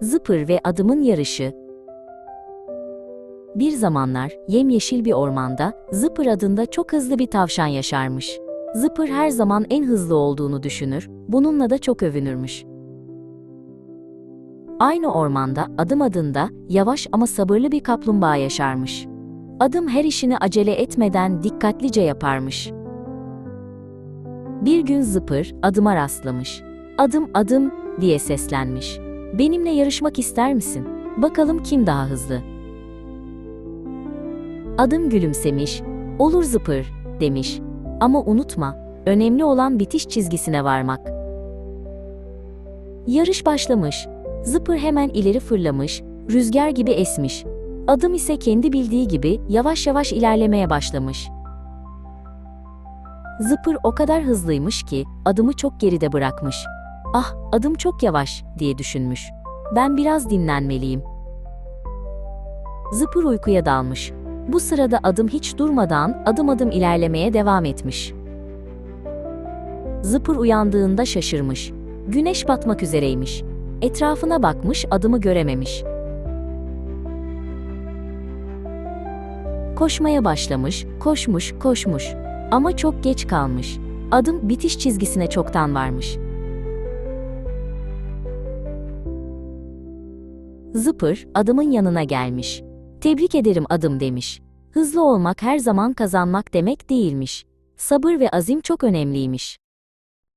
Zıpır ve adımın yarışı. Bir zamanlar yemyeşil bir ormanda Zıpır adında çok hızlı bir tavşan yaşarmış. Zıpır her zaman en hızlı olduğunu düşünür, bununla da çok övünürmüş. Aynı ormanda Adım adında yavaş ama sabırlı bir kaplumbağa yaşarmış. Adım her işini acele etmeden dikkatlice yaparmış. Bir gün Zıpır adıma rastlamış. Adım adım diye seslenmiş. Benimle yarışmak ister misin? Bakalım kim daha hızlı. Adım gülümsemiş. Olur Zıpır demiş. Ama unutma, önemli olan bitiş çizgisine varmak. Yarış başlamış. Zıpır hemen ileri fırlamış, rüzgar gibi esmiş. Adım ise kendi bildiği gibi yavaş yavaş ilerlemeye başlamış. Zıpır o kadar hızlıymış ki adımı çok geride bırakmış. Ah, adım çok yavaş diye düşünmüş. Ben biraz dinlenmeliyim. Zıpır uykuya dalmış. Bu sırada adım hiç durmadan adım adım ilerlemeye devam etmiş. Zıpır uyandığında şaşırmış. Güneş batmak üzereymiş. Etrafına bakmış, adımı görememiş. Koşmaya başlamış, koşmuş, koşmuş. Ama çok geç kalmış. Adım bitiş çizgisine çoktan varmış. Zıpır adımın yanına gelmiş. Tebrik ederim adım demiş. Hızlı olmak her zaman kazanmak demek değilmiş. Sabır ve azim çok önemliymiş.